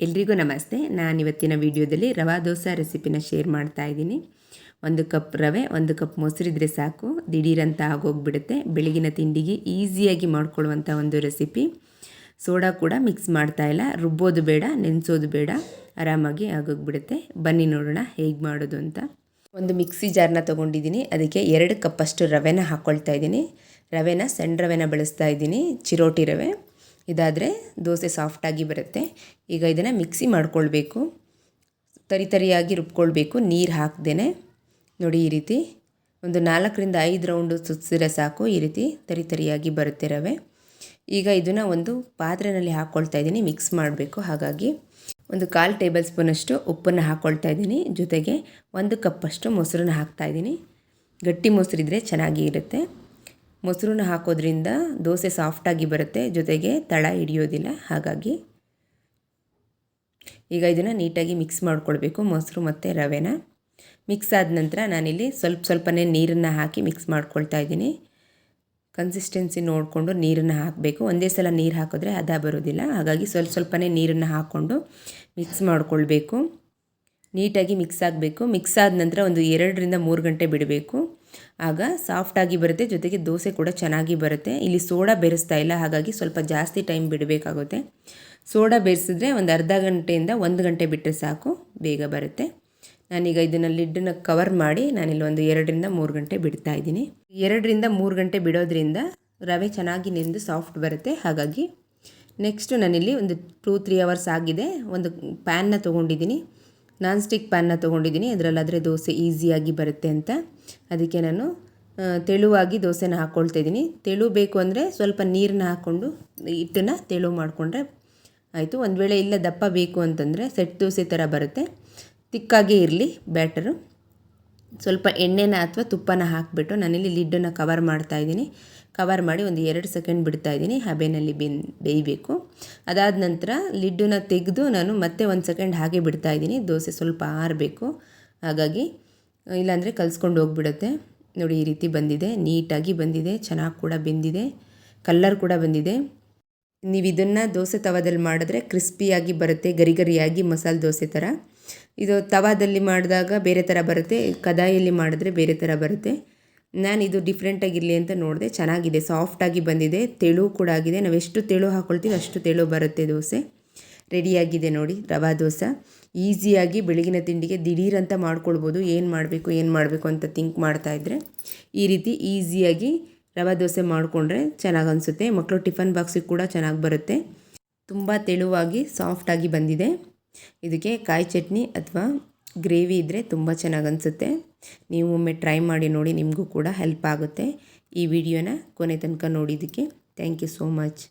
ಎಲ್ರಿಗೂ ನಮಸ್ತೆ. ನಾನು ಇವತ್ತಿನ ವಿಡಿಯೋದಲ್ಲಿ ರವಾ ದೋಸೆ ರೆಸಿಪಿನ ಶೇರ್ ಮಾಡ್ತಾ ಇದ್ದೀನಿ. ಒಂದು ಕಪ್ ರವೆ, ಒಂದು ಕಪ್ ಮೊಸರಿದ್ರೆ ಸಾಕು. ದಿಢೀರಂತ ಆಗೋಗ್ಬಿಡುತ್ತೆ. ಬೆಳಗಿನ ತಿಂಡಿಗೆ ಈಸಿಯಾಗಿ ಮಾಡ್ಕೊಳ್ಳುವಂಥ ಒಂದು ರೆಸಿಪಿ. ಸೋಡಾ ಕೂಡ ಮಿಕ್ಸ್ ಮಾಡ್ತಾ ಇಲ್ಲ. ರುಬ್ಬೋದು ಬೇಡ, ನೆನೆಸೋದು ಬೇಡ. ಆರಾಮಾಗಿ ಆಗೋಗ್ಬಿಡುತ್ತೆ. ಬನ್ನಿ ನೋಡೋಣ ಹೇಗೆ ಮಾಡೋದು ಅಂತ. ಒಂದು ಮಿಕ್ಸಿ ಜಾರ್ನ ತೊಗೊಂಡಿದ್ದೀನಿ. ಅದಕ್ಕೆ ಎರಡು ಕಪ್ಪಷ್ಟು ರವೆನ ಹಾಕ್ಕೊಳ್ತಾ ಇದ್ದೀನಿ. ರವೆನ, ಸಣ್ಣ ರವೆನ ಬಳಸ್ತಾ ಇದ್ದೀನಿ. ಚಿರೋಟಿ ರವೆ. ಇದಾದರೆ ದೋಸೆ ಸಾಫ್ಟಾಗಿ ಬರುತ್ತೆ. ಈಗ ಇದನ್ನು ಮಿಕ್ಸಿ ಮಾಡ್ಕೊಳ್ಬೇಕು. ತರಿ ತರಿಯಾಗಿ ರುಬ್ಕೊಳ್ಬೇಕು. ನೀರು ಹಾಕ್ದೇ ನೋಡಿ ಈ ರೀತಿ. ಒಂದು ನಾಲ್ಕರಿಂದ ಐದು ರೌಂಡು ಸುತ್ತಿದ್ರೆ ಸಾಕು. ಈ ರೀತಿ ತರಿ ತರಿಯಾಗಿ ಬರುತ್ತೆ ರವೆ. ಈಗ ಇದನ್ನು ಒಂದು ಪಾತ್ರೆಯಲ್ಲಿ ಹಾಕ್ಕೊಳ್ತಾ ಇದ್ದೀನಿ. ಮಿಕ್ಸ್ ಮಾಡಬೇಕು. ಹಾಗಾಗಿ ಒಂದು ಕಾಲು ಟೇಬಲ್ ಸ್ಪೂನಷ್ಟು ಉಪ್ಪನ್ನು ಹಾಕ್ಕೊಳ್ತಾ ಇದ್ದೀನಿ. ಜೊತೆಗೆ ಒಂದು ಕಪ್ಪಷ್ಟು ಮೊಸರನ್ನ ಹಾಕ್ತಾಯಿದ್ದೀನಿ ಗಟ್ಟಿ ಮೊಸರಿದ್ರೆ ಚೆನ್ನಾಗಿ ಇರುತ್ತೆ ಮೊಸರನ್ನ ಹಾಕೋದ್ರಿಂದ ದೋಸೆ ಸಾಫ್ಟಾಗಿ ಬರುತ್ತೆ, ಜೊತೆಗೆ ತಳ ಹಿಡಿಯೋದಿಲ್ಲ. ಹಾಗಾಗಿ ಈಗ ಇದನ್ನು ನೀಟಾಗಿ ಮಿಕ್ಸ್ ಮಾಡ್ಕೊಳ್ಬೇಕು, ಮೊಸರು ಮತ್ತು ರವೆನ. ಮಿಕ್ಸ್ ಆದ ನಂತರ ನಾನಿಲ್ಲಿ ಸ್ವಲ್ಪ ಸ್ವಲ್ಪನೇ ನೀರನ್ನು ಹಾಕಿ ಮಿಕ್ಸ್ ಮಾಡ್ಕೊಳ್ತಾ ಇದ್ದೀನಿ. ಕನ್ಸಿಸ್ಟೆನ್ಸಿ ನೋಡಿಕೊಂಡು ನೀರನ್ನು ಹಾಕಬೇಕು. ಒಂದೇ ಸಲ ನೀರು ಹಾಕಿದ್ರೆ ಅದ ಬರೋದಿಲ್ಲ. ಹಾಗಾಗಿ ಸ್ವಲ್ಪ ಸ್ವಲ್ಪನೇ ನೀರನ್ನು ಹಾಕ್ಕೊಂಡು ಮಿಕ್ಸ್ ಮಾಡಿಕೊಳ್ಬೇಕು. ನೀಟಾಗಿ ಮಿಕ್ಸ್ ಆಗಬೇಕು. ಮಿಕ್ಸ್ ಆದ ನಂತರ ಒಂದು ಎರಡರಿಂದ ಮೂರು ಗಂಟೆ ಬಿಡಬೇಕು. ಆಗ ಸಾಫ್ಟಾಗಿ ಬರುತ್ತೆ, ಜೊತೆಗೆ ದೋಸೆ ಕೂಡ ಚೆನ್ನಾಗಿ ಬರುತ್ತೆ. ಇಲ್ಲಿ ಸೋಡಾ ಬೆರೆಸ್ತಾ ಇಲ್ಲ, ಹಾಗಾಗಿ ಸ್ವಲ್ಪ ಜಾಸ್ತಿ ಟೈಮ್ ಬಿಡಬೇಕಾಗುತ್ತೆ. ಸೋಡಾ ಬೆರೆಸಿದ್ರೆ ಒಂದು ಅರ್ಧ ಗಂಟೆಯಿಂದ ಒಂದು ಗಂಟೆ ಬಿಟ್ಟರೆ ಸಾಕು, ಬೇಗ ಬರುತ್ತೆ. ನಾನೀಗ ಇದನ್ನು ಲಿಡ್ಡನ್ನು ಕವರ್ ಮಾಡಿ ನಾನಿಲ್ಲಿ ಒಂದು ಎರಡರಿಂದ ಮೂರು ಗಂಟೆ ಬಿಡ್ತಾ ಇದ್ದೀನಿ. ಎರಡರಿಂದ ಮೂರು ಗಂಟೆ ಬಿಡೋದ್ರಿಂದ ರವೆ ಚೆನ್ನಾಗಿ ನಿಂದು ಸಾಫ್ಟ್ ಬರುತ್ತೆ. ಹಾಗಾಗಿ ನೆಕ್ಸ್ಟು ನಾನಿಲ್ಲಿ ಒಂದು ಟೂ ತ್ರೀ ಅವರ್ಸ್ ಆಗಿದೆ. ಒಂದು ಪ್ಯಾನ್ನ ತೊಗೊಂಡಿದ್ದೀನಿ. ನಾನ್ ಸ್ಟಿಕ್ ಪ್ಯಾನ್ನ ತೊಗೊಂಡಿದ್ದೀನಿ. ಅದರಲ್ಲಾದರೆ ದೋಸೆ ಈಸಿಯಾಗಿ ಬರುತ್ತೆ ಅಂತ. ಅದಕ್ಕೆ ನಾನು ತೆಳುವಾಗಿ ದೋಸೆನ ಹಾಕ್ಕೊಳ್ತಾ ಇದ್ದೀನಿ. ತೆಳು ಬೇಕು ಅಂದರೆ ಸ್ವಲ್ಪ ನೀರನ್ನ ಹಾಕ್ಕೊಂಡು ಹಿಟ್ಟನ್ನು ತೆಳು ಮಾಡಿಕೊಂಡ್ರೆ ಆಯಿತು. ಒಂದು ವೇಳೆ ಇಲ್ಲ ದಪ್ಪ ಬೇಕು ಅಂತಂದರೆ ಸೆಟ್ ದೋಸೆ ಥರ ಬರುತ್ತೆ. ತಿಕ್ಕಾಗೇ ಇರಲಿ ಬ್ಯಾಟರು. ಸ್ವಲ್ಪ ಎಣ್ಣೆನ ಅಥವಾ ತುಪ್ಪನ ಹಾಕಿಬಿಟ್ಟು ನಾನಿಲ್ಲಿ ಲಿಡ್ಡನ್ನು ಕವರ್ ಮಾಡ್ತಾ ಇದ್ದೀನಿ. ಕವರ್ ಮಾಡಿ ಒಂದು ಎರಡು ಸೆಕೆಂಡ್ ಬಿಡ್ತಾ ಇದ್ದೀನಿ. ಹಬೆನಲ್ಲಿ ಬೆನ್, ಬೇಯಬೇಕು. ಅದಾದ ನಂತರ ಲಿಡ್ಡನ್ನ ತೆಗೆದು ನಾನು ಮತ್ತೆ ಒಂದು ಸೆಕೆಂಡ್ ಹಾಗೆ ಬಿಡ್ತಾ ಇದ್ದೀನಿ. ದೋಸೆ ಸ್ವಲ್ಪ ಆರಬೇಕು. ಹಾಗಾಗಿ, ಇಲ್ಲಾಂದರೆ ಕಲಿಸ್ಕೊಂಡು ಹೋಗ್ಬಿಡುತ್ತೆ. ನೋಡಿ, ಈ ರೀತಿ ಬಂದಿದೆ. ನೀಟಾಗಿ ಬಂದಿದೆ. ಚೆನ್ನಾಗಿ ಕೂಡ ಬೆಂದಿದೆ. ಕಲ್ಲರ್ ಕೂಡ ಬಂದಿದೆ. ನೀವು ಇದನ್ನು ದೋಸೆ ತವದಲ್ಲಿ ಮಾಡಿದ್ರೆ ಕ್ರಿಸ್ಪಿಯಾಗಿ ಬರುತ್ತೆ. ಗರಿಗರಿಯಾಗಿ ಮಸಾಲೆ ದೋಸೆ ಥರ ಇದು ತವಾದಲ್ಲಿ ಮಾಡಿದಾಗ ಬೇರೆ ಥರ ಬರುತ್ತೆ ಕದಾಯಲ್ಲಿ ಮಾಡಿದ್ರೆ ಬೇರೆ ಥರ ಬರುತ್ತೆ. ನಾನು ಇದು ಡಿಫ್ರೆಂಟಾಗಿರಲಿ ಅಂತ ನೋಡಿದೆ, ಚೆನ್ನಾಗಿದೆ ಸಾಫ್ಟಾಗಿ ಬಂದಿದೆ, ತೆಳು ಕೂಡ ಆಗಿದೆ. ನಾವು ಎಷ್ಟು ತೆಳು ಹಾಕ್ಕೊಳ್ತೀವಿ ಅಷ್ಟು ತೆಳು ಬರುತ್ತೆ ದೋಸೆ. ರೆಡಿಯಾಗಿದೆ ನೋಡಿ, ರವಾ ದೋಸೆ. ಈಸಿಯಾಗಿ ಬೆಳಗಿನ ತಿಂಡಿಗೆ ದಿಢೀರಂತ ಮಾಡ್ಕೊಳ್ಬೋದು, ಏನು ಮಾಡಬೇಕು ಏನು ಮಾಡಬೇಕು ಅಂತ ಥಿಂಕ್ ಮಾಡ್ತಾಯಿದ್ರೆ ಈ ರೀತಿ ಈಸಿಯಾಗಿ ರವಾ ದೋಸೆ ಮಾಡಿಕೊಂಡ್ರೆ ಚೆನ್ನಾಗಿ ಅನಿಸುತ್ತೆ. ಮಕ್ಕಳು ಟಿಫನ್ ಬಾಕ್ಸಿಗೆ ಕೂಡ ಚೆನ್ನಾಗಿ ಬರುತ್ತೆ. ತುಂಬ ತೆಳುವಾಗಿ ಸಾಫ್ಟಾಗಿ ಬಂದಿದೆ. ಇದಕ್ಕೆ ಕಾಯಿ ಚಟ್ನಿ ಅಥವಾ ಗ್ರೇವಿ ಇದ್ದರೆ ತುಂಬ ಚೆನ್ನಾಗಿ ಅನಿಸುತ್ತೆ. ನೀವು ಒಮ್ಮೆ ಟ್ರೈ ಮಾಡಿ ನೋಡಿ ನಿಮಗೂ ಕೂಡ ಹೆಲ್ಪ್ ಆಗುತ್ತೆ. ಈ ವಿಡಿಯೋನ ಕೊನೆ ತನಕ ನೋಡಿದ್ದಕ್ಕೆ ಥ್ಯಾಂಕ್ ಯು ಸೋ ಮಚ್.